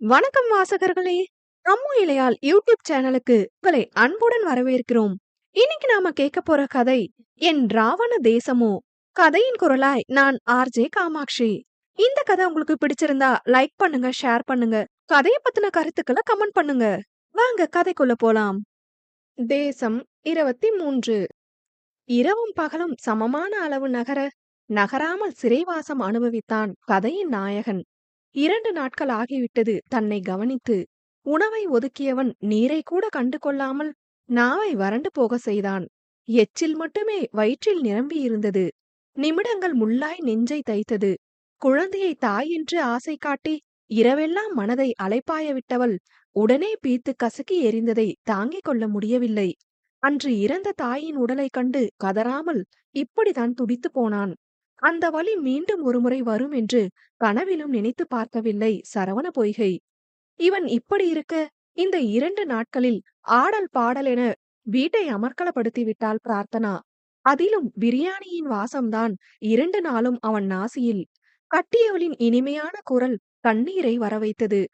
வணக்கம் வாசகர்களே! அம்மு இலையால் யூடியூப் சேனலுக்கு உங்களை அன்புடன் வரவேற்கிறோம். இன்னைக்கு நாம கேட்க போற கதை என் ராவண தேசமோ! கதையின் குரலாய் நான் ஆர்.ஜே. காமாட்சி. இந்த கதை உங்களுக்கு பிடிச்சிருந்தா லைக் பண்ணுங்க, ஷேர் பண்ணுங்க. கதையை பத்தின கருத்துக்கள கமெண்ட் பண்ணுங்க. வாங்க கதைக்குள்ள போலாம். தேசம் 23 இரவும் பகலும் சமமான அளவு நகர, நகராமல் சிறைவாசம் அனுபவித்தான் கதையின் நாயகன். இரண்டு நாட்கள் ஆகிவிட்டது தன்னை கவனித்து. உணவை ஒதுக்கியவன் நீரை கூட கண்டு கொள்ளாமல் நாவை வறண்டு போக செய்தான். எச்சில் மட்டுமே வயிற்றில் நிரம்பியிருந்தது. நிமிடங்கள் முள்ளாய் நெஞ்சை தைத்தது. குழந்தையை தாய் என்று ஆசை காட்டி இரவெல்லாம் மனதை அலைப்பாய விட்டவள் உடனே பீத்து கசக்கி எரிந்ததை தாங்கிக் கொள்ள முடியவில்லை. அன்று இறந்த தாயின் உடலைக் கண்டு கதறாமல் இப்படித்தான் துடித்துப் போனான். அந்த வழி மீண்டும் ஒருமுறை வரும் என்று கனவிலும் நினைத்துப் பார்க்கவில்லை சரவண பொய்கை. இவன் இப்படி இருக்க, இந்த இரண்டு நாட்களில் ஆடல் பாடல் என வீட்டை அமர்க்களப்படுத்தி விட்டாள் பிரார்த்தனா. அதிலும் பிரியாணியின் வாசம்தான் இரண்டு நாளும் அவன் நாசியில். கட்டியவளின் இனிமையான குரல் கண்ணீரை வரவைத்தது.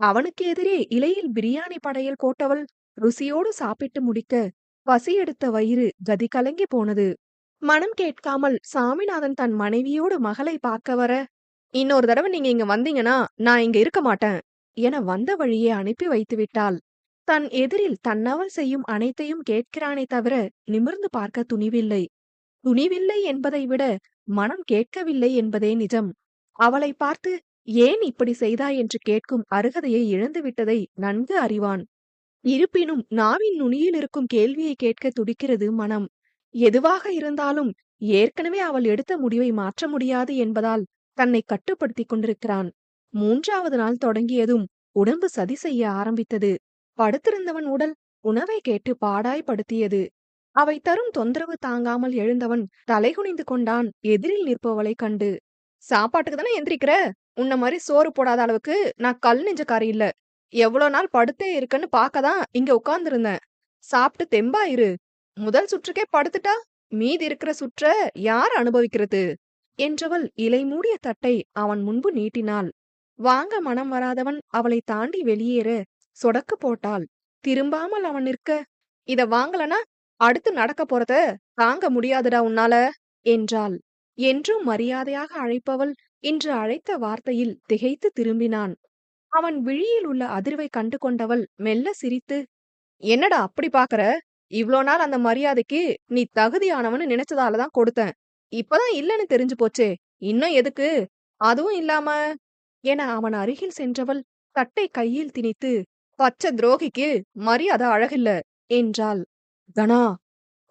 அவனுக்கு எதிரே இலையில் பிரியாணி படையல் போட்டவள் ருசியோடு சாப்பிட்டு முடிக்க, பசியெடுத்த வயிறு கதி கலங்கிப் போனது. மனம் கேட்காமல் சாமிநாதன் தன் மனைவியோடு மகளை பார்க்க வர, இன்னொரு தடவை நீங்க இங்க வந்தீங்கன்னா நான் இங்க இருக்க மாட்டேன் என வந்த வழியே அனுப்பி வைத்து விட்டாள். தன் எதிரில் தன்னவள் செய்யும் அனைத்தையும் கேட்கிறானே தவிர நிமிர்ந்து பார்க்க துணிவில்லை. துணிவில்லை என்பதை விட மனம் கேட்கவில்லை என்பதே நிஜம். அவளை பார்த்து ஏன் இப்படி செய்தாய் என்று கேட்கும் அருகதையை இழந்துவிட்டதை நன்கு அறிவான். இருப்பினும் நாவின் நுனியில் இருக்கும் கேள்வியை கேட்க துடிக்கிறது மனம். எதுவாக இருந்தாலும் ஏற்கனவே அவள் எடுத்த முடிவை மாற்ற முடியாது என்பதால் தன்னை கட்டுப்படுத்திக் கொண்டிருக்கிறான். மூன்றாவது நாள் தொடங்கியதும் உடம்பு சதி செய்ய ஆரம்பித்தது. படுத்திருந்தவன் உடல் உணவை கேட்டு பாடாய் படுத்தியது. அவை தரும் தொந்தரவு தாங்காமல் எழுந்தவன் தலைகுனிந்து கொண்டான் எதிரில் நிற்பவளைக் கண்டு. சாப்பாட்டுக்கு தானே எந்திரிக்கிற? உன்ன மாதிரி சோறு போடாத அளவுக்கு நான் கல் நெஞ்சக்காரி இல்ல. எவ்வளோ நாள் படுத்தே இருக்கன்னு பார்க்கதான் இங்க உட்கார்ந்திருந்தேன். சாப்பிட்டு தெம்பா இரு. முதல் சுற்றுக்கே படுத்துட்டா மீதி இருக்கிற சுற்ற யார் அனுபவிக்கிறது? என்றவள் இலை மூடிய தட்டை அவன் முன்பு நீட்டினாள். வாங்க மனம் வராதவன் அவளை தாண்டி வெளியேற சொடக்கு போட்டாள். திரும்பாமல் அவன் நிற்க, இத வாங்கலனா அடுத்து நடக்க போறத தாங்க முடியாதுடா உன்னால என்றாள். என்றும் மரியாதையாக அழைப்பவள் இன்று அழைத்த வார்த்தையில் திகைத்து திரும்பினான். அவன் விழியில் உள்ள அதிர்வை கண்டு கொண்டவள் மெல்ல சிரித்து, என்னடா அப்படி பாக்குற இவ்ளோ நாள் அந்த மரியாதைக்கு நீ தகுதியானவன்னு நினைச்சதாலதான் கொடுத்தேன். இப்பதான் இல்லன்னு தெரிஞ்சு போச்சே. இன்னும் எதுக்கு? அதுவும் இல்லாம என அவன் அருகில் சென்றவள் தட்டை கையில் திணித்து, பச்ச துரோகிக்கு மரியாதை அழகில்ல என்றாள். தனா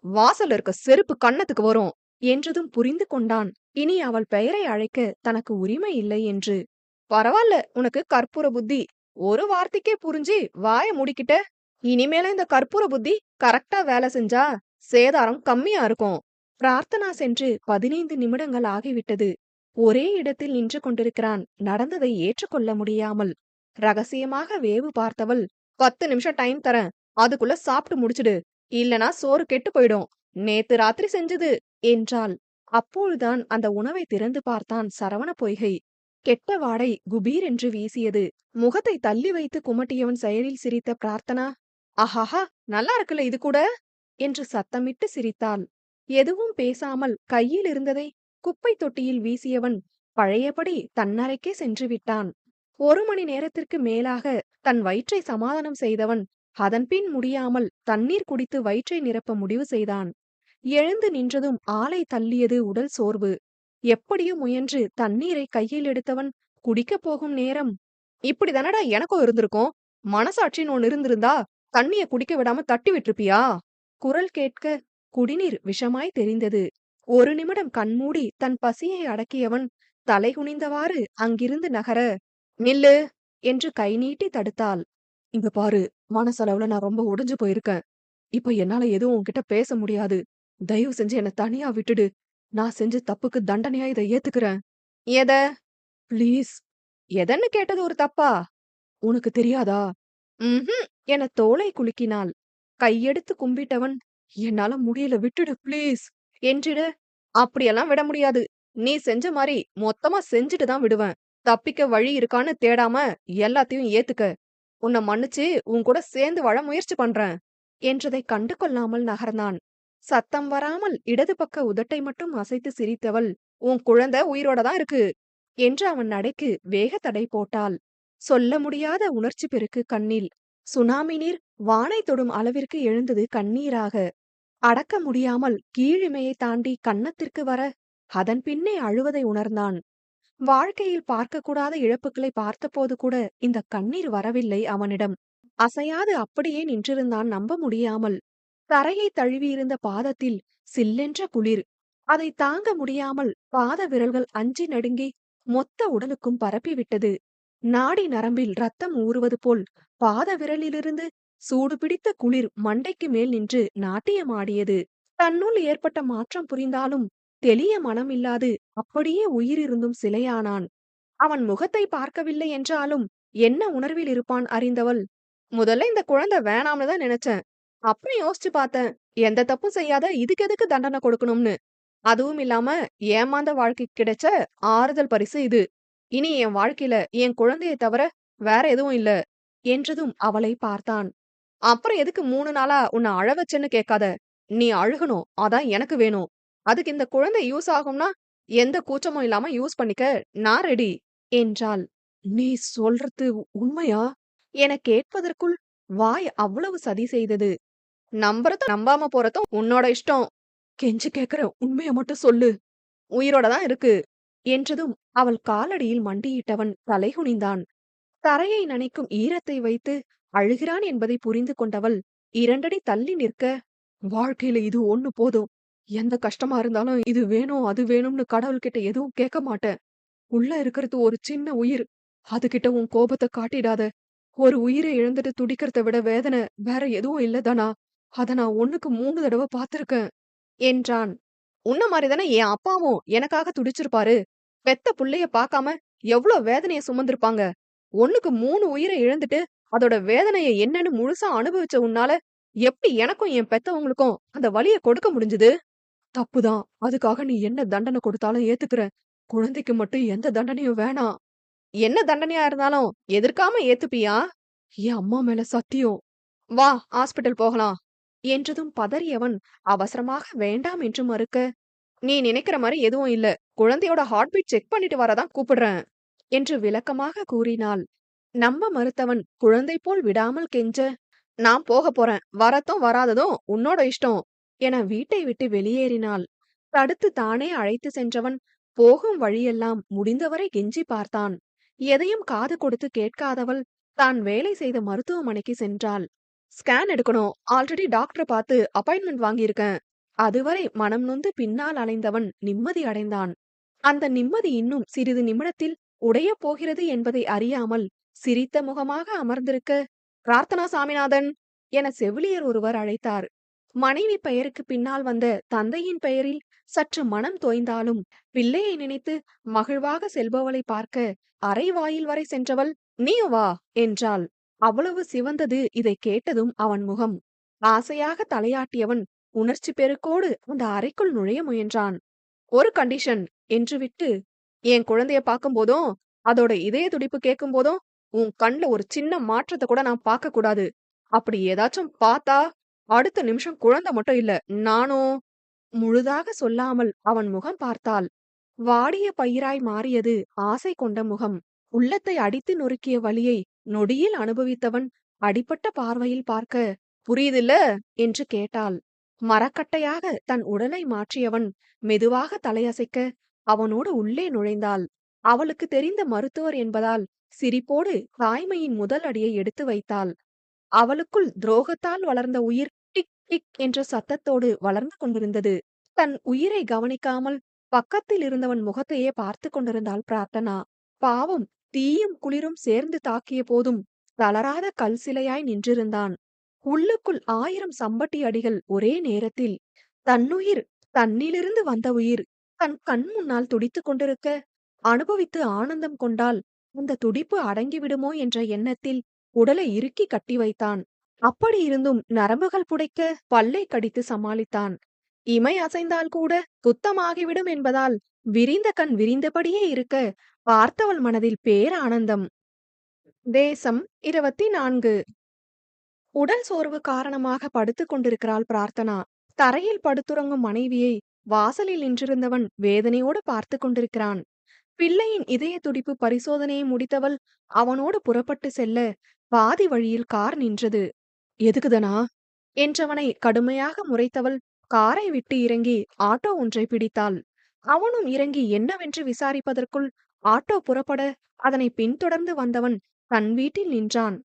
வாசல்ல இருக்க செருப்பு கன்னத்துக்கு வரும் என்றதும் புரிந்து கொண்டான். இனி அவள் பெயரை அழைக்க தனக்கு உரிமை இல்லை என்று. பரவாயில்ல உனக்கு கற்பூர புத்தி. ஒரு வார்த்தைக்கே புரிஞ்சு வாய முடிக்கிட்ட இனிமேல இந்த கற்பூர புத்தி கரெக்டா வேலை செஞ்சா சேதாரம் கம்மியா இருக்கும். பிரார்த்தனா சென்று பதினைந்து நிமிடங்கள் ஆகிவிட்டது. ஒரே இடத்தில் நின்று கொண்டிருக்கிறான் நடந்ததை ஏற்றுக்கொள்ள முடியாமல். ரகசியமாக வேவு பார்த்தவள், பத்து நிமிஷம் டைம் தரேன். அதுக்குள்ள சாப்பிட்டு முடிச்சிடு. இல்லனா சோறு கெட்டு போயிடும். நேத்து ராத்திரி செஞ்சது என்றாள். அப்போதுதான் அந்த உணவை திறந்து பார்த்தான் சரவண பொய்கை. கெட்ட வாடை குபீர் என்று வீசியது. முகத்தை தள்ளி வைத்து குமட்டியவன் செயலில் சிரித்த பிரார்த்தனா, ஆஹாஹா நல்லா இருக்குல்ல இது கூட என்று சத்தமிட்டு சிரித்தாள். எதுவும் பேசாமல் கையில் இருந்ததை குப்பை தொட்டியில் வீசியவன் பழையபடி தன்னறைக்கே சென்று விட்டான். ஒரு மணி நேரத்திற்கு மேலாக தன் வயிற்றை சமாதானம் செய்தவன் அதன்பின் முடியாமல் தண்ணீர் குடித்து வயிற்றை நிரப்ப முடிவு செய்தான். எழுந்து நின்றதும் ஆளை தள்ளியது உடல் சோர்வு. எப்படியோ முயன்று தண்ணீரை கையில் எடுத்தவன் குடிக்கப் போகும் நேரம், இப்படிதானடா எனக்கும் இருந்திருக்கும். மனசாட்சின்னு ஒன்னு இருந்திருந்தா தண்ணிய குடிக்க விடாம தட்டி விட்டுருப்பியா குரல் கேட்க குடிநீர் விஷமாய் தெரிந்தது. ஒரு நிமிடம் கண்மூடி தன் பசியை அடக்கியவன் தலை குனிந்தவாறு அங்கிருந்து நகர, நில்லு என்று கை நீட்டி தடுத்தாள். இங்க பாரு மனசளவுல நான் ரொம்ப உடைஞ்சு போயிருக்கேன். இப்ப என்னால எதுவும் உன்கிட்ட பேச முடியாது. தயவு செஞ்சு என்ன தனியா விட்டுடு. நான் செஞ்ச தப்புக்கு தண்டனையா இதை ஏத்துக்கிறேன். எத? ப்ளீஸ். எதன்னு கேட்டது ஒரு தப்பா? உனக்கு தெரியாதா? ம்ஹும் என தோலை குலுக்கினாள். கையெடுத்து கும்பிட்டவன், என்னால முடியல விட்டுடு ப்ளீஸ். என்றிட, அப்படியெல்லாம் விட முடியாது. நீ செஞ்ச மாதிரி மொத்தமா செஞ்சுட்டு தான் விடுவேன். தப்பிக்க வழி இருக்கான்னு தேடாம எல்லாத்தையும் ஏத்துக்க. உன்னை மன்னிச்சு உன் கூட சேர்ந்து வாழ முயற்சி பண்றேன். என்றதை கண்டு கொள்ளாமல் நகர்ந்தான். சத்தம் வராமல் இடது பக்க உதட்டை மட்டும் அசைத்து சிரித்தவள் உன் குழந்தை உயிரோட தான் இருக்கு. என்று அவன் நடைக்கு வேக தடை போட்டாள். சொல்ல முடியாத உணர்ச்சி பெருக்கு கண்ணில். சுனாமி நீர் வானை தொடும் அளவிற்கு எழுந்தது கண்ணீராக. அடக்க முடியாமல் கீழிமையை தாண்டி கன்னத்திற்கு வர அதன் பின்னே அழுவதை உணர்ந்தான். வாழ்க்கையில் பார்க்கக்கூடாத இழப்புகளை பார்த்தபோது கூட இந்த கண்ணீர் வரவில்லை அவனிடம். அசையாது அப்படியே நின்றிருந்தான் நம்ப முடியாமல். தரையை தழுவியிருந்த பாதத்தில் சில்லென்ற குளிர். அதை தாங்க முடியாமல் பாத விரல்கள் அஞ்சி நடுங்கி மொத்த உடலுக்கும் பரப்பிவிட்டது. நாடி நரம்பில் ரத்தம் ஊறுவது போல் பாத விரலிலிருந்து சூடு பிடித்த குளிர் மண்டைக்கு மேல் நின்று நாட்டியமாடியது தன்னுள் ஏற்பட்ட மாற்றம் புரிந்தாலும் தெளிய மனம் இல்லாது அப்படியே உயிரிருந்தும் சிலையானான். அவன் முகத்தை பார்க்கவில்லை என்றாலும் என்ன உணர்வில் இருப்பான் அறிந்தவள் முதல்ல இந்த குழந்தை வேணாம்னு தான் நினைச்சேன். அப்புறம் யோசிச்சு பார்த்தேன் எந்த தப்பும் செய்யாத இதுக்கு எதுக்கு தண்டனை கொடுக்கணும்னு. அதுவும் இல்லாம ஏமாந்த வாழ்க்கை கிடைச்ச ஆறுதல் பரிசு இது. இனி என் வாழ்க்கையில என் குழந்தையை தவிர வேற எதுவும் இல்ல என்றதும் அவளை பார்த்தான். அப்புறம் எதுக்கு மூணு நாளா உன்னை அழ வச்சேன்னு கேட்காத? நீ அழுகணும். அதான் எனக்கு வேணும். அதுக்கு இந்த குழந்தை யூஸ் ஆகும்னா எந்த கூச்சமும் இல்லாம யூஸ் பண்ணிக்க நான் ரெடி என்றாள். நீ சொல்றது உண்மையா? என கேட்பதற்குள் வாய் அவ்வளவு சதி செய்தது. நம்புறதும் நம்பாம போறதும் உன்னோட இஷ்டம். கெஞ்சு கேக்குற உண்மைய மட்டும் சொல்லு. உயிரோட தான் இருக்கு. என்றதும் அவள் காலடியில் மண்டியிட்டவன் தலைகுனிந்தான். தரையை நனைக்கும் ஈரத்தை வைத்து அழுகிறான் என்பதை புரிந்து கொண்டவள் இரண்டடி தள்ளி நிற்க வாழ்க்கையில இது ஒண்ணு போதும். எந்த கஷ்டமா இருந்தாலும் இது வேணும் அது வேணும்னு கடவுள்கிட்ட எதுவும் கேட்க மாட்டேன் உள்ள இருக்கிறது ஒரு சின்ன உயிர். அதுகிட்ட உன் கோபத்தை காட்டிடாத. ஒரு உயிரை இழந்துட்டு துடிக்கிறத விட வேதனை வேற எதுவும் இல்லதானா அத நான் ஒண்ணுக்கு மூணு தடவை பார்த்திருக்கேன். என்றான். உன்ன மாதிரிதானே என் அப்பாவும் எனக்காக துடிச்சிருப்பாரு. பெத்த புள்ளைய பாக்காம எவ்வளவு வேதனைய சுமந்திருப்பாங்க? ஒண்ணுக்கு மூணு உயிரை இழந்துட்டு அதோட வேதனைய என்னன்னு முழுசா அனுபவிச்ச உன்னால எப்படி எனக்கும் என் பெத்தவங்களுக்கும் அந்த வழிய கொடுக்க முடிஞ்சது? தப்புதான். அதுக்காக நீ என்ன தண்டனை கொடுத்தாலும் ஏத்துக்கிற. குழந்தைக்கு மட்டும் எந்த தண்டனையும் வேணாம் என்ன தண்டனையா இருந்தாலும் எதிர்க்காம ஏத்துப்பியா? என் அம்மா மேல சத்தியம். வா ஹாஸ்பிட்டல் போகலாம். என்றதும் பதறியவன் அவசரமாக வேண்டாம் என்று மறுக்க நீ நினைக்கிற மாதிரி எதுவும் இல்ல. குழந்தையோட ஹார்ட் பீட் செக் பண்ணிட்டு வரதான் கூப்பிடுறேன் என்று விளக்கமாக கூறினாள். நம்ப மறுத்தவன் குழந்தை போல் விடாமல் கெஞ்ச நான் போக போறேன். வரத்தும் வராததும் உன்னோட இஷ்டம் என வீட்டை விட்டு வெளியேறினாள். தடுத்து தானே அழைத்து சென்றவன் போகும் வழியெல்லாம் முடிந்தவரை கெஞ்சி பார்த்தான். எதையும் காது கொடுத்து கேட்காதவள் தான் வேலை செய்த மருத்துவமனைக்கு சென்றாள். ஸ்கேன் எடுக்கணும். ஆல்ரெடி டாக்டர் பார்த்து அப்பாயின்மெண்ட் வாங்கியிருக்கேன். அதுவரை மனம் நொந்து பின்னால் அலைந்தவன் நிம்மதி அடைந்தான். அந்த நிம்மதி இன்னும் சிறிது நிமிடத்தில் உடையப் போகிறது என்பதை அறியாமல் சிரித்த முகமாக அமர்ந்திருக்க பிரார்த்தனா சாமிநாதன்! என செவிலியர் ஒருவர் அழைத்தார். மனைவி பெயருக்கு பின்னால் வந்த தந்தையின் பெயரில் சற்று மனம் தோய்ந்தாலும் பிள்ளையை நினைத்து மகிழ்வாக செல்பவளை பார்க்க அரை வாயில் வரை சென்றவள் நீ வா! என்றாள். அவ்வளவு சிவந்தது இதை கேட்டதும் அவன் முகம் ஆசையாக தலையாட்டியவன் உணர்ச்சி பெருக்கோடு அந்த அறைக்குள் நுழைய முயன்றான். ஒரு கண்டிஷன் என்று விட்டு என் குழந்தைய பார்க்கும் போதும் அதோட இதய துடிப்பு கேட்கும் போதும் உன் கண்ல ஒரு சின்ன மாற்றத்தை கூட நான் பார்க்க கூடாது. அப்படி ஏதாச்சும் பார்த்தா அடுத்த நிமிஷம் குழந்தை மட்டும் இல்ல நானும் முழுதாக சொல்லாமல் அவன் முகம் பார்த்தாள். வாடிய பயிராய் மாறியது ஆசை கொண்ட முகம். உள்ளத்தை அடித்து நொறுக்கிய வழியை நொடியில் அனுபவித்தவன் அடிப்பட்ட பார்வையில் பார்க்க புரியுதில்ல? என்று கேட்டாள். மரக்கட்டையாக தன் உடலை மாற்றியவன் மெதுவாக தலையசைக்க அவனோடு உள்ளே நுழைந்தாள். அவளுக்கு தெரிந்த மருத்துவர் என்பதால் சிரிப்போடு தாய்மையின் முதல் அடியை எடுத்து வைத்தாள். அவளுக்குள் துரோகத்தால் வளர்ந்த உயிர் டிக் டிக் என்ற சத்தத்தோடு வளர்ந்து கொண்டிருந்தது. தன் உயிரை கவனிக்காமல் பக்கத்தில் இருந்தவன் முகத்தையே பார்த்து கொண்டிருந்தாள் பிரார்த்தனா. பாவம் தீயும் குளிரும் சேர்ந்து தாக்கிய போதும் தளராத கல் சிலையாய் நின்றிருந்தான். உள்ளுக்குள் ஆயிரம் சம்பட்டி அடிகள் ஒரே நேரத்தில் தன்னுயிர் தன்னிலிருந்து வந்த உயிர் தன் கண் முன்னால் துடித்துக் கொண்டிருக்க அனுபவித்து ஆனந்தம் கொண்டால் அந்த துடிப்பு அடங்கிவிடுமோ என்ற எண்ணத்தில் உடலை இறுக்கி கட்டி வைத்தான். அப்படியிருந்தும் நரம்புகள் புடைக்க பல்லை கடித்து சமாளித்தான். இமை அசைந்தால் கூட குத்தமாகிவிடும் என்பதால் விரிந்த கண் விரிந்தபடியே இருக்க பார்த்தவள் மனதில் பேரானந்தம். தேசம் இருபத்தி நான்கு. உடல் சோர்வு காரணமாக படுத்துக் கொண்டிருக்கிறாள் பிரார்த்தனா. தரையில் படுத்துறங்கும் மனைவியை வாசலில் நின்றிருந்தவன் வேதனையோடு பார்த்து கொண்டிருக்கிறான். பிள்ளையின் இதய துடிப்பு பரிசோதனையை முடித்தவள் அவனோடு புறப்பட்டு செல்ல பாதி வழியில் கார் நின்றது. எதுக்குதனா? என்றவனை கடுமையாக முறைத்தவள் காரை விட்டு இறங்கி ஆட்டோ ஒன்றை பிடித்தாள். அவனும் இறங்கி என்னவென்று விசாரிப்பதற்குள் ஆட்டோ புறப்பட அதனை பின்தொடர்ந்து வந்தவன் தன் வீட்டில் நின்றான்.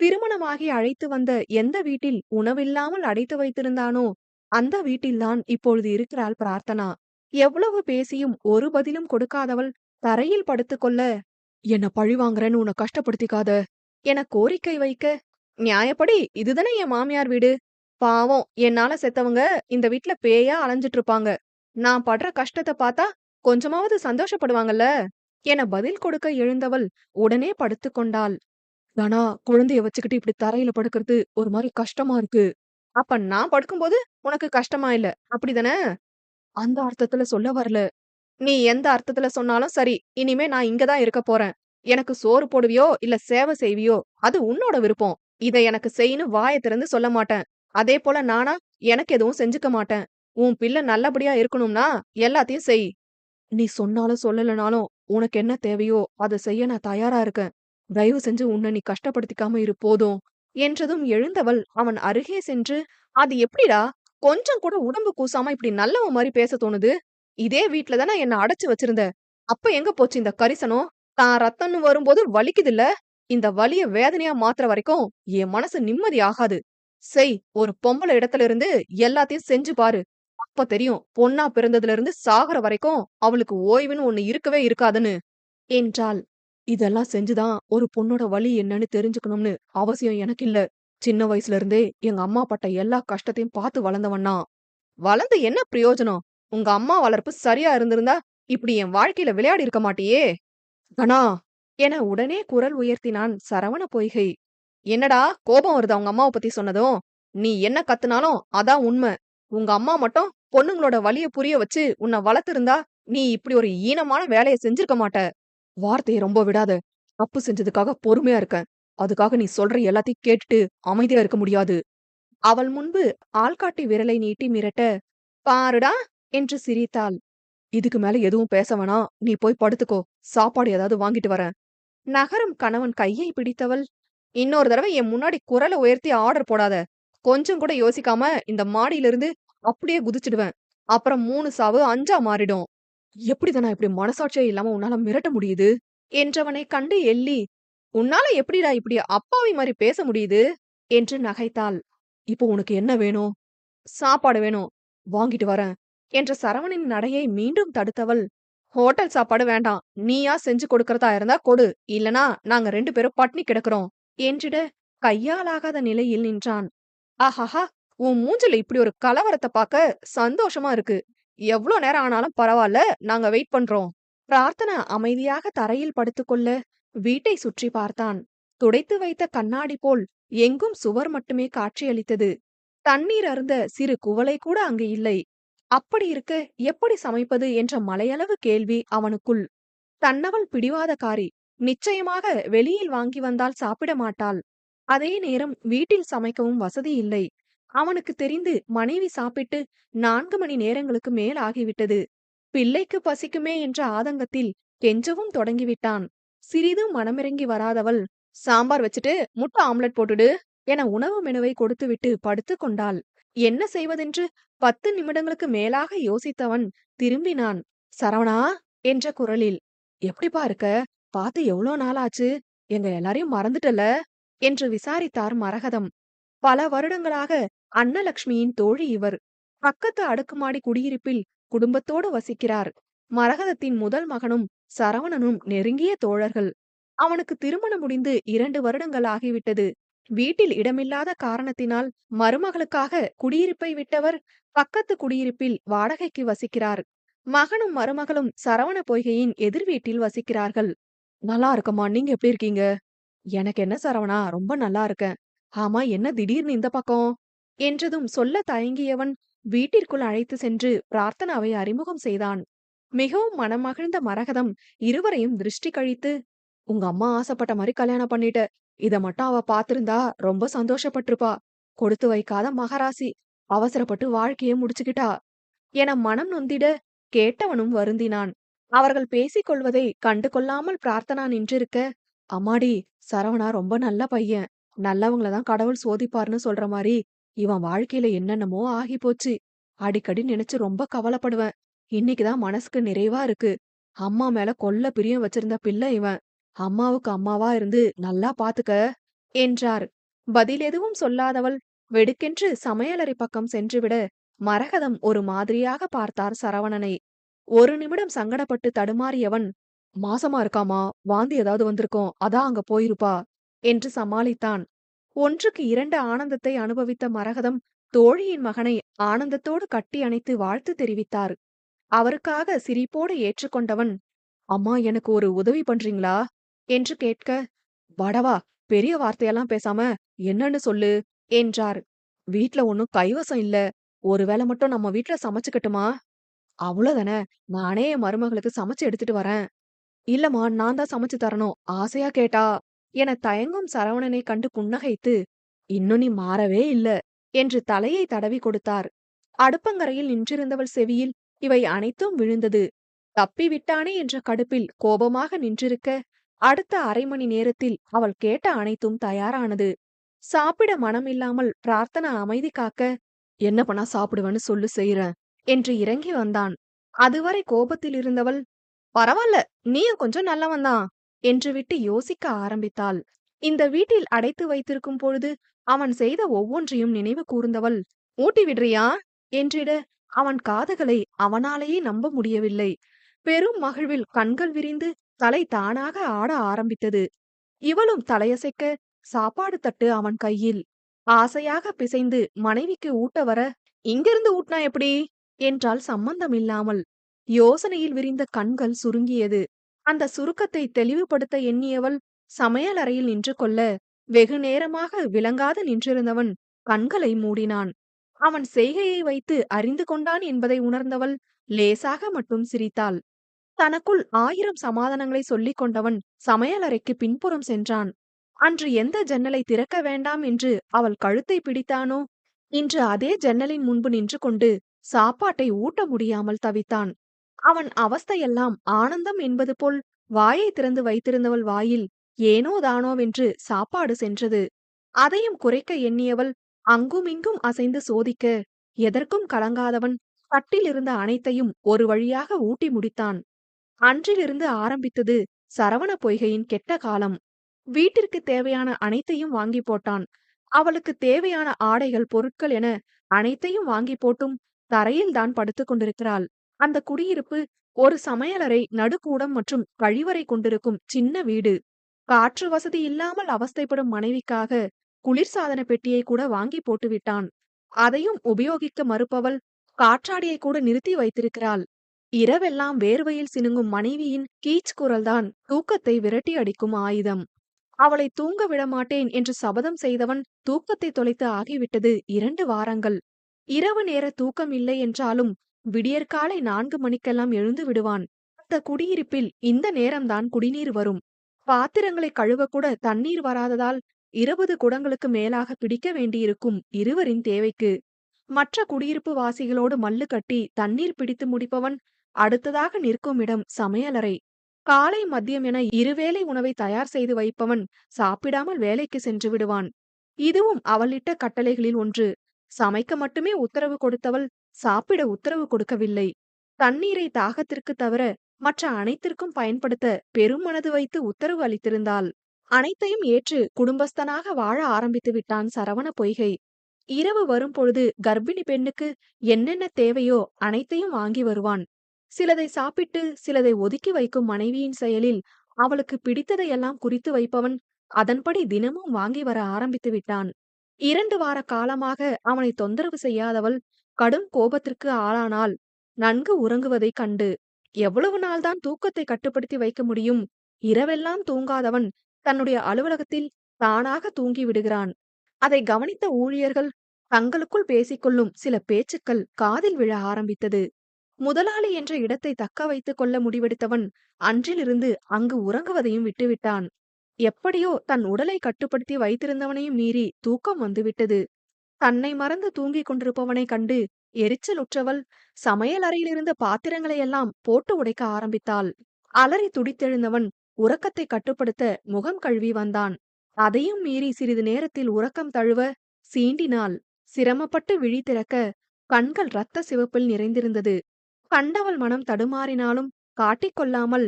திருமணமாகி அழைத்து வந்த எந்த வீட்டில் உணவில்லாமல் அடைத்து வைத்திருந்தானோ அந்த வீட்டில்தான் இப்பொழுது இருக்கிறாள் பிரார்த்தனா. எவ்வளவு பேசியும் ஒரு பதிலும் கொடுக்காதவள் தரையில் படுத்துக்கொள்ள என்ன பழி வாங்குறேன்னு உன்னை கஷ்டப்படுத்திக்காத. என கோரிக்கை வைக்க நியாயப்படி இதுதானே என் மாமியார் வீடு. பாவம் என்னால செத்தவங்க இந்த வீட்ல பேயா அலைஞ்சிட்டு இருப்பாங்க நான் படுற கஷ்டத்தை பார்த்தா கொஞ்சமாவது சந்தோஷப்படுவாங்கல்ல? என பதில் கொடுக்க எழுந்தவள் உடனே படுத்துக்கொண்டாள் ஆனா குழந்தைய வச்சுக்கிட்டு இப்படி தரையில படுக்கிறது ஒரு மாதிரி கஷ்டமா இருக்கு. அப்ப நான் படுக்கும்போது உனக்கு கஷ்டமா இல்ல? அப்படிதானே? அந்த அர்த்தத்துல சொல்ல வரல. நீ எந்த அர்த்தத்துல சொன்னாலும் சரி இனிமே நான் இங்கதான் இருக்க போறேன். எனக்கு சோறு போடுவியோ இல்ல சேவை செய்வியோ அது உன்னோட விருப்பம். இதை எனக்கு செய்யணும் வாயை திறந்து சொல்ல மாட்டேன். அதே போல நானா எனக்கு எதுவும் செஞ்சுக்க மாட்டேன். உன் பிள்ளை நல்லபடியா இருக்கணும்னா எல்லாத்தையும் செய். நீ சொன்னாலும் சொல்லலனாலும் உனக்கு என்ன தேவையோ அதை செய்ய நான் தயாரா இருக்கேன். தயவு செஞ்சு உன்னை நீ கஷ்டப்படுத்திக்காம இரு போதும் என்றதும் எழுந்தவள் அவன் அருகே சென்று அது எப்படிடா? கொஞ்சம் கூட உடம்பு கூசாம இப்படி நல்லவன் மாதிரி பேச தோணுது? இதே வீட்ல தானே என்ன அடைச்சு வச்சிருந்த? அப்ப எங்க போச்சு இந்த கரிசனம் தான் ரத்தம்னு வரும்போது வலிக்குதுல்ல? இந்த வலிய வேதனையா மாத்துற வரைக்கும் என் மனசு நிம்மதி ஆகாது. செய் ஒரு பொம்பளை இடத்துல இருந்து எல்லாத்தையும் செஞ்சு பாரு. அப்ப தெரியும் பொண்ணா பிறந்ததுல இருந்து சாகர வரைக்கும் அவளுக்கு ஓய்வுன்னு ஒண்ணு இருக்கவே இருக்காதுன்னு என்றாள். இதெல்லாம் செஞ்சுதான் ஒரு பொண்ணோட வலி என்னன்னு தெரிஞ்சுக்கணும்னு அவசியம் எனக்கு இல்ல. சின்ன வயசுல இருந்தே எங்க அம்மா பட்ட எல்லா கஷ்டத்தையும் பார்த்து வளர்ந்தவன்னா வளர்ந்து என்ன பிரயோஜனம்? உங்க அம்மா வளர்ப்பு சரியா இருந்திருந்தா இப்படி என் வாழ்க்கையில விளையாடி இருக்க மாட்டியே. கணா என உடனே குரல் உயர்த்தினான் சரவண பொய்கை. என்னடா கோபம் வருது அவங்க அம்மாவை பத்தி சொன்னதும்? நீ என்ன கத்துனாலும் அதான் உண்மை. உங்க அம்மா மட்டும் பொண்ணுங்களோட வலிய புரிய வச்சு உன்னை வளர்த்திருந்தா நீ இப்படி ஒரு ஈனமான வேலையை செஞ்சிருக்க மாட்ட. வார்த்தையை ரொம்ப விடாத. தப்பு செஞ்சதுக்காக பொறுமையா இருக்கேன் அதுக்காக நீ சொல்ற எல்லாத்தையும் கேட்டுட்டு அமைதியா இருக்க முடியாது. அவள் முன்பு ஆள்காட்டி விரலை நீட்டி மிரட்ட பாருடா என்று சிரித்தாள். இதுக்கு மேல எதுவும் பேச வேணாம் நீ போய் படுத்துக்கோ. சாப்பாடு ஏதாவது வாங்கிட்டு வரேன். நகரும் கணவன் கையை பிடித்தவள் இன்னொரு தடவை என் முன்னாடி குரலை உயர்த்தி ஆர்டர் போடாத. கொஞ்சம் கூட யோசிக்காம இந்த மாடியிலிருந்து அப்படியே குதிச்சிடுவேன். அப்புறம் மூணு சாவு அஞ்சா மாறிடும். எப்படிதான் இப்படி மனசாட்சியே இல்லாம உன்னால மிரட்ட முடியுது? என்றவனை கண்டு எள்ளி உன்னால எப்படிடா இப்படி அப்பாவி மாதிரி பேச முடியுது? என்று நகைத்தாள். இப்போ உனக்கு என்ன வேணும்? சாப்பாடு வேணும். வாங்கிட்டு வரேன். என்ற சரவணின் நடையை மீண்டும் தடுத்தவள். ஹோட்டல் சாப்பாடு வேண்டாம். நீயா செஞ்சு கொடுக்கறதா இருந்தா கொடு. இல்லனா நாங்க ரெண்டு பேரும் பட்னி கிடக்குறோம். என்றிட கையாலாகாத நிலையில் நின்றான். ஆஹாஹா! உன் மூஞ்சில இப்படி ஒரு கலவரத்தை பார்க்க சந்தோஷமா இருக்கு. எவ்ளோ நேரம் ஆனாலும் பரவாயில்ல நாங்க வெயிட் பண்றோம். பிரார்த்தனா அமைதியாக தரையில் படுத்துக்கொள்ள வீட்டை சுற்றி பார்த்தான். துடைத்து வைத்த கண்ணாடி போல் எங்கும் சுவர் மட்டுமே காட்சியளித்தது. தண்ணீர் அருந்த சிறு குவளை கூட அங்கு இல்லை. அப்படி இருக்க எப்படி சமைப்பது என்ற மலையளவு கேள்வி அவனுக்குள். தன்னவள் பிடிவாதக்காரி நிச்சயமாக வெளியில் வாங்கி வந்தால் சாப்பிட மாட்டாள். அதே நேரம் வீட்டில் சமைக்கவும் வசதி இல்லை. அவனுக்கு தெரிந்து மனைவி சாப்பிட்டு நான்கு மணி நேரங்களுக்கு மேல் ஆகிவிட்டது. பிள்ளைக்கு பசிக்குமே என்ற ஆதங்கத்தில் கெஞ்சவும் தொடங்கிவிட்டான். சிறிதும் மனமிறங்கி வராதவள் சாம்பார் வச்சுட்டு முட்டை ஆம்லெட் போட்டுடு என உணவு மெனுவை கொடுத்துவிட்டு படுத்து கொண்டாள். என்ன செய்வதென்று? பத்து நிமிடங்களுக்கு மேலாக யோசித்தவன் திரும்பினான். சரவணா என்ற குரலில் எப்படிப்பா இருக்க? பார்த்து எவ்வளோ நாளாச்சு? எங்க எல்லாரையும் மறந்துட்டல? என்று விசாரித்தார் மரகதம். பல வருடங்களாக அன்னலக்ஷ்மியின் தோழி இவர். பக்கத்து அடுக்குமாடி குடியிருப்பில் குடும்பத்தோடு வசிக்கிறார். மரகதத்தின் முதல் மகனும் சரவணனும் நெருங்கிய தோழர்கள். அவனுக்கு திருமணம் முடிந்து இரண்டு வருடங்கள் ஆகிவிட்டது. வீட்டில் இடமில்லாத காரணத்தினால் மருமகளுக்காக குடியிருப்பை விட்டவர் பக்கத்து குடியிருப்பில் வாடகைக்கு வசிக்கிறார். மகனும் மருமகளும் சரவண பொய்கையின் எதிர் வீட்டில் வசிக்கிறார்கள். நல்லா இருக்கம்மா நீங்க எப்படி இருக்கீங்க? எனக்கு என்ன சரவணா? ரொம்ப நல்லா இருக்கேன். ஆமா என்ன திடீர்னு இந்த பக்கம்? என்றதும் சொல்ல தயங்கியவன் வீட்டிற்குள் அழைத்து சென்று பிரார்த்தனாவை அறிமுகம் செய்தான். மிகவும் மனமகிழ்ந்த மரகதம் இருவரையும் திருஷ்டி கழித்து உங்க அம்மா ஆசைப்பட்ட மாதிரி கல்யாணம் பண்ணிட்ட இத மட்டும் அவ பாத்திருந்தா ரொம்ப சந்தோஷப்பட்டிருப்பா. கொடுத்து வைக்காத மகராசி அவசரப்பட்டு வாழ்க்கைய முடிச்சுக்கிட்டா. என மனம் நொந்திட கேட்டவனும் வருந்தினான். அவர்கள் பேசிக் கொள்வதை கண்டு கொள்ளாமல் பிரார்த்தனா நின்றிருக்க அம்மாடி சரவணா ரொம்ப நல்ல பையன். நல்லவங்கள தான் கடவுள் சோதிப்பார்னு சொல்ற மாதிரி இவன் வாழ்க்கையில என்னென்னமோ ஆகி போச்சு. அடிக்கடி நினைச்சு ரொம்ப கவலைப்படுவேன். இன்னைக்குதான் மனசுக்கு நிறைவா இருக்கு. அம்மா மேல கொல்ல பிரியம் வச்சிருந்த பிள்ளை இவன். அம்மாவுக்கு அம்மாவா இருந்து நல்லா பாத்துக்க என்றார். பதில் எதுவும் சொல்லாதவள் வெடுக்கென்று சமையலறை பக்கம் சென்றுவிட மரகதம் ஒரு மாதிரியாக பார்த்தார் சரவணனை. ஒரு நிமிடம் சங்கடப்பட்டு தடுமாறியவன் மாசமா இருக்காமா? வாந்தி ஏதாவது வந்திருக்கும். அதான் அங்க போயிருப்பா என்று சமாளித்தான். ஒன்றுக்கு இரண்டு ஆனந்தத்தை அனுபவித்த மரகதம் தோழியின் மகனை ஆனந்தத்தோடு கட்டி அணைத்து வாழ்த்து தெரிவித்தார். அவருக்காக சிரிப்போடு ஏற்றுக்கொண்டவன் அம்மா எனக்கு ஒரு உதவி பண்றீங்களா? என்று கேட்க வடவா பெரிய வார்த்தையெல்லாம் பேசாம என்னன்னு சொல்லு என்றார். வீட்ல ஒன்னும் கைவசம் இல்ல. ஒருவேளை மட்டும் நம்ம வீட்ல சமைச்சுக்கட்டுமா? அவ்வளவுதானே நானே என் மருமகளுக்கு சமைச்சு எடுத்துட்டு வரேன். இல்லம்மா நான் தான் சமைச்சு தரணும் ஆசையா கேட்டா. என தயங்கும் சரவணனை கண்டு புன்னகைத்து இன்னும் நீ மாறவே இல்ல என்று தலையை தடவி கொடுத்தார். அடுப்பங்கரையில் நின்றிருந்தவள் செவியில் இவை அனைத்தும் விழுந்தது. தப்பி விட்டானே என்ற கடுப்பில் கோபமாக நின்றிருக்க அடுத்த அரை மணி நேரத்தில் அவள் கேட்ட அனைத்தும் தயாரானது. சாப்பிட மனம் இல்லாமல் பிரார்த்தனை அமைதி காக்க என்ன பண்ணா சாப்பிடுவேன்னு சொல்லு செய்யறேன் என்று இறங்கி வந்தான். அதுவரை கோபத்தில் இருந்தவள் பரவாயில்ல நீயும் கொஞ்சம் நல்லவன்தான் என்று விட்டு யோசிக்க ஆரம்பித்தாள். இந்த வீட்டில் அடைத்து வைத்திருக்கும் பொழுது அவன் செய்த ஒவ்வொன்றையும் நினைவு கூர்ந்தவள். ஊட்டி விடுறியா? என்றிட. அவன் காதுகளை அவனாலேயே நம்ப முடியவில்லை. பெரும் மகிழ்வில் கண்கள் விரிந்து தலை தானாக ஆட ஆரம்பித்தது. இவளும் தலையசைக்க சாப்பாடு தட்டு அவன் கையில். ஆசையாக பிசைந்து மனைவிக்கு ஊட்ட வர இங்கிருந்து ஊட்டினா எப்படி? என்றால் சம்பந்தம் இல்லாமல் யோசனையில் விரிந்த கண்கள் சுருங்கியது. அந்த சுருக்கத்தை தெளிவுபடுத்த எண்ணியவள் சமையலறையில் நின்று கொள்ள வெகு நேரமாக விளங்காது நின்றிருந்தவன் கண்களை மூடினான். அவன் செய்கையை வைத்து அறிந்து கொண்டான் என்பதை உணர்ந்தவள் லேசாக மட்டும் சிரித்தாள். தனக்குள் ஆயிரம் சமாதானங்களை சொல்லிக் கொண்டவன் சமையலறைக்கு பின்புறம் சென்றான். அன்று எந்த ஜன்னலை திறக்க வேண்டாம் என்று அவள் கழுத்தை பிடித்தானோ இன்று அதே ஜன்னலின் முன்பு நின்று கொண்டு சாப்பாட்டை ஊட்ட முடியாமல் தவித்தான். அவன் அவஸ்தையெல்லாம் ஆனந்தம் என்பது போல் வாயை திறந்து வைத்திருந்தவள் வாயில் ஏனோ தானோவென்று சாப்பாடு சென்றது. அதையும் குறைக்க எண்ணியவள் அங்குமிங்கும் அசைந்து சோதிக்க எதற்கும் கலங்காதவன் தட்டிலிருந்த அனைத்தையும் ஒரு வழியாக ஊட்டி முடித்தான். அன்றிலிருந்து ஆரம்பித்தது சரவண பொய்கையின் கெட்ட காலம். வீட்டிற்கு தேவையான அனைத்தையும் வாங்கி போட்டான். அவளுக்கு தேவையான ஆடைகள் பொருட்கள் என அனைத்தையும் வாங்கி போட்டும் தரையில் தான் படுத்துக் கொண்டிருக்கிறாள். அந்த குடியிருப்பு ஒரு சமையலறை நடுக்கூடம் மற்றும் கழிவறை கொண்டிருக்கும் சின்ன வீடு. காற்று வசதி இல்லாமல் அவஸ்தைப்படும் மனைவிக்காக குளிர்சாதன பெட்டியை கூட வாங்கி போட்டுவிட்டான். அதையும் உபயோகிக்க மறுப்பவள் காற்றாடியை கூட நிறுத்தி வைத்திருக்கிறாள். இரவெல்லாம் வேர்வையில் சினுங்கும் மனைவியின் கீச் குரல்தான் தூக்கத்தை விரட்டி அடிக்கும் ஆயுதம். அவளை தூங்க விடமாட்டேன் என்று சபதம் செய்தவன் தூக்கத்தை தொலைத்து ஆகிவிட்டது இரண்டு வாரங்கள். இரவு நேர தூக்கம் இல்லை என்றாலும் விடியற்காலை நான்கு மணிக்கெல்லாம் எழுந்து விடுவான். அந்த குடியிருப்பில் இந்த நேரம்தான் குடிநீர் வரும். பாத்திரங்களை கழுவக்கூட தண்ணீர் வராததால் இருபது குடங்களுக்கு மேலாக பிடிக்க வேண்டியிருக்கும் இருவரின் தேவைக்கு. மற்ற குடியிருப்பு வாசிகளோடு மல்லு கட்டி தண்ணீர் பிடித்து முடிப்பவன் அடுத்ததாக நிற்கும் இடம் சமையலறை. காலை மதியம் என இருவேளை உணவை தயார் செய்து வைப்பவன் சாப்பிடாமல் வேலைக்கு சென்று விடுவான். இதுவும் அவளிட்ட கட்டளைகளில் ஒன்று. சமைக்க மட்டுமே உத்தரவு கொடுத்தவள் சாப்பிட உத்தரவு கொடுக்கவில்லை. தண்ணீரை தாகத்திற்கு தவிர மற்ற அனைத்திற்கும் பயன்படுத்த பெருமனது வைத்து உத்தரவு அளித்திருந்தாள். அனைத்தையும் ஏற்று குடும்பஸ்தனாக வாழ ஆரம்பித்து விட்டான் சரவண பொய்கை. இரவு வரும் பொழுது கர்ப்பிணி பெண்ணுக்கு என்னென்ன தேவையோ அனைத்தையும் வாங்கி வருவான். சிலதை சாப்பிட்டு சிலதை ஒதுக்கி வைக்கும் மனைவியின் செயலில் அவளுக்கு பிடித்ததையெல்லாம் குறித்து வைப்பவன் அதன்படி தினமும் வாங்கி வர ஆரம்பித்து விட்டான். இரண்டு வார காலமாக அவனை தொந்தரவு செய்யாதவள் கடும் கோபத்திற்கு ஆளானால் நன்கு உறங்குவதைக் கண்டு எவ்வளவு நாள்தான் தூக்கத்தை கட்டுப்படுத்தி வைக்க முடியும்? இரவெல்லாம் தூங்காதவன் தன்னுடைய அலுவலகத்தில் தானாக தூங்கி விடுகிறான். அதை கவனித்த ஊழியர்கள் தங்களுக்குள் பேசிக்கொள்ளும் சில பேச்சுக்கள் காதில் விழ ஆரம்பித்தது. முதலாளி என்ற இடத்தை தக்க வைத்துக் கொள்ள முடிவெடுத்தவன் அன்றிலிருந்து அங்கு உறங்குவதையும் விட்டுவிட்டான். எப்படியோ தன் உடலை கட்டுப்படுத்தி வைத்திருந்தவனையும் மீறி தூக்கம் வந்துவிட்டது. தன்னை மறந்து தூங்கிக் கொண்டிருப்பவனைக் கண்டு எரிச்சலுற்றவள் சமையல் அறையிலிருந்த பாத்திரங்களையெல்லாம் போட்டு உடைக்க ஆரம்பித்தாள். அலறி துடித்தெழுந்தவன் உறக்கத்தை கட்டுப்படுத்த முகம் கழுவி வந்தான். அதையும் மீறி சிறிது நேரத்தில் உறக்கம் தழுவ சீண்டினாள். சிரமப்பட்டு விழி திறக்க கண்கள் இரத்த சிவப்பில் நிறைந்திருந்தது. கண்டவள் மனம் தடுமாறினாலும் காட்டிக்கொள்ளாமல்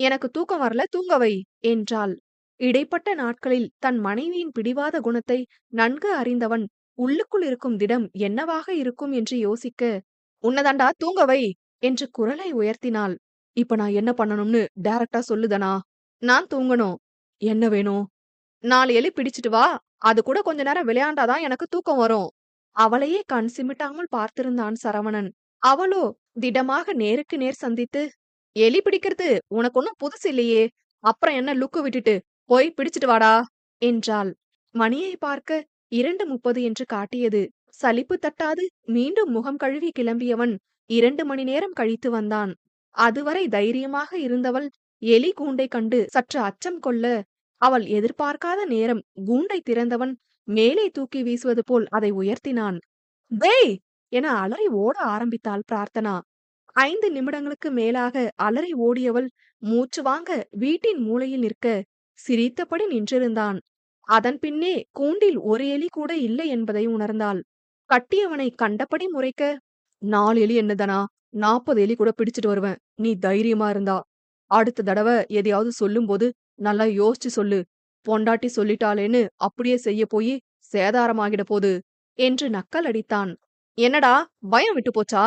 எனக்கு தூக்கம் வரல தூங்கவை என்றாள். இடைப்பட்ட நாட்களில் தன் மனைவியின் பிடிவாத குணத்தை நன்கு அறிந்தவன் உள்ளுக்குள் இருக்கும் திடம் என்னவாக இருக்கும் என்று யோசிக்க உன்னதாண்டா தூங்கவை என்று குரலை உயர்த்தினாள். இப்ப நான் என்ன பண்ணணும்னு டைரக்டா சொல்லுதனா நான் தூங்கணும். என்ன வேணும்? நாலு எலி பிடிச்சிட்டு வா. அது கூட கொஞ்ச நேரம் விளையாண்டாதான் எனக்கு தூக்கம் வரும். அவளையே கண் சிமிட்டாமல் பார்த்திருந்தான் சரவணன். அவளோ திடமாக நேருக்கு நேர் சந்தித்து எலி பிடிக்கிறது. உனக்கு ஒன்னும் புதுசு இல்லையே. அப்புறம் என்ன லுக்கு விட்டுட்டு போய் பிடிச்சிட்டு வாடா என்றாள். மணியை பார்க்க இரண்டு முப்பது என்று காட்டியது. சலிப்பு தட்டாது மீண்டும் முகம் கழுவி கிளம்பியவன் இரண்டு மணி நேரம் கழித்து வந்தான். அதுவரை தைரியமாக இருந்தவள் எலி கூண்டை கண்டு சற்று அச்சம் கொள்ள அவள் எதிர்பார்க்காத நேரம் கூண்டை திறந்தவன் மேலே தூக்கி வீசுவது போல் அதை உயர்த்தினான். டேய்! என அலறி ஓட ஆரம்பித்தாள் பிரார்த்தனா. ஐந்து நிமிடங்களுக்கு மேலாக அலறி ஓடியவள் மூச்சு வாங்க வீட்டின் மூலையில் நிற்க சிரித்தபடி நின்றிருந்தான். அதன் பின்னே கூண்டில் ஒரு எலி கூட இல்லை என்பதை உணர்ந்தாள். கட்டியவனை கண்டபடி முறைக்க நாலு எலி என்னதனா நாற்பது எலி கூட பிடிச்சிட்டு வருவேன். நீ தைரியமா இருந்தா. அடுத்த தடவை எதையாவது சொல்லும்போது நல்லா யோசிச்சு சொல்லு. பொண்டாட்டி சொல்லிட்டாளேன்னு அப்படியே செய்ய போய் சேதாரமாகிட போது என்று நக்கல் அடித்தான். என்னடா? பயம் விட்டு போச்சா?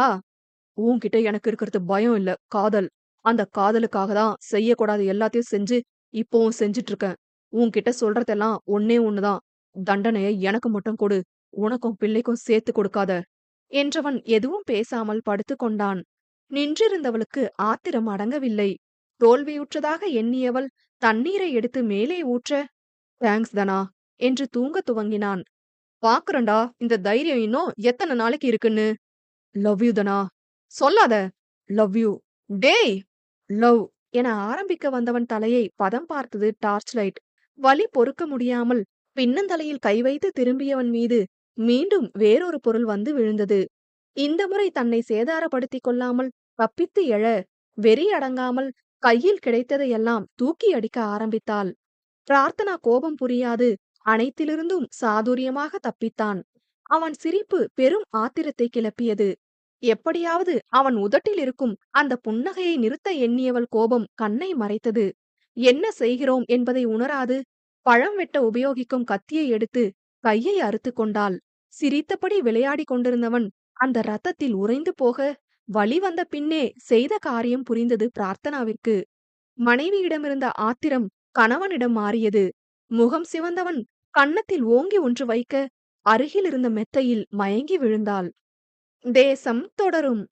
உன்கிட்ட எனக்கு இருக்கிறது பயம் இல்ல காதல். அந்த காதலுக்காக தான் செய்யக்கூடாது எல்லாத்தையும் செஞ்சு இப்போவும் செஞ்சுட்டு இருக்கேன் உன்கிட்ட சொல்றதெல்லாம் ஒன்னே ஒண்ணுதான். தண்டனையை எனக்கு மட்டும் கொடு. உனக்கும் பிள்ளைக்கும் சேர்த்து கொடுக்காத. என்றவன் எதுவும் பேசாமல் படுத்துக் கொண்டான் நின்றிருந்தவளுக்கு ஆத்திரம் அடங்கவில்லை. தோல்வியுற்றதாக எண்ணியவள் தண்ணீரை எடுத்து மேலே ஊற்ற தேங்க்ஸ் தனா என்று தூங்க துவங்கினான். பாக்குறண்டா இந்த தைரியம் இன்னும் எத்தனை நாளைக்கு இருக்குன்னு? Love you Dhana. சொல்லாத. லவ் யூ டேய் லவ் என ஆரம்பிக்க வந்தவன் தலையை பதம் பார்த்தது டார்ச் லைட் வலி பொறுக்க முடியாமல் பின்னந்தலையில் கை வைத்து திரும்பியவன் மீது மீண்டும் வேறொரு பொருள் வந்து விழுந்தது. இந்த முறை தன்னை சேதாரப்படுத்திக் கொள்ளாமல் தப்பித்து எழ வெறி அடங்காமல் கையில் கிடைத்ததையெல்லாம் தூக்கி அடிக்க ஆரம்பித்தாள். பிரார்த்தனா கோபம் புரியாது அனைத்திலிருந்தும் சாதுரியமாக தப்பித்தான். அவன் சிரிப்பு பெரும் ஆத்திரத்தை கிளப்பியது. எப்படியாவது அவன் உதட்டில் இருக்கும் அந்த புன்னகையை நிறுத்த எண்ணியவள் கோபம் கண்ணை மறைத்தது. என்ன செய்கிறோம்? என்பதை உணராது பழம் வெட்ட உபயோகிக்கும் கத்தியை எடுத்து கையை அறுத்து கொண்டாள். சிரித்தபடி விளையாடிக் கொண்டிருந்தவன் அந்த ரத்தத்தில் உறைந்து போக வழி வந்த பின்னே செய்த காரியம் புரிந்தது பிரார்த்தனாவிற்கு. மனைவியிடமிருந்த ஆத்திரம் கணவனிடம் மாறியது. முகம் சிவந்தவன் கன்னத்தில் ஓங்கி ஒன்று வைக்க அருகில் இருந்த மெத்தையில் மயங்கி விழுந்தாள். தேசம் தொடரும்.